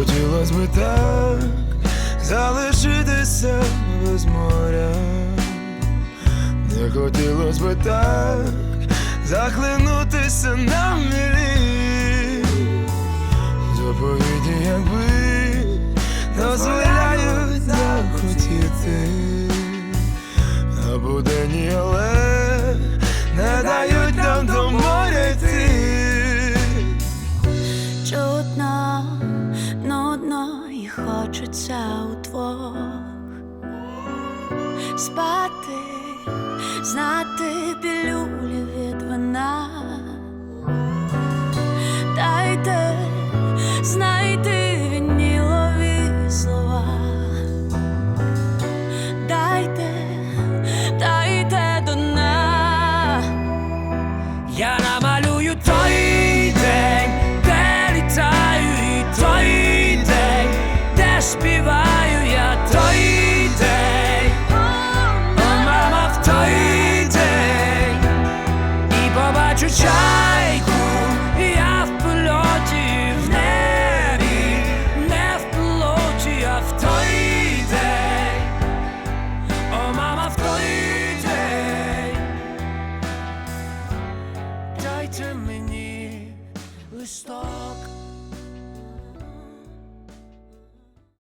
хотілося би так залишитися без моря, не хотілося би так захлинутися на мілі, заповіді, якби дозволяють захотіти, а буде ні, але не дають нам до моря йти. Чудно хочеться удвох спати, знати пілюлі співаю я той день, О, мама в той день. І побачу чайку, я в польоті в небі, не в плоті, а в той день, О, мама в той день, дайте мені листок.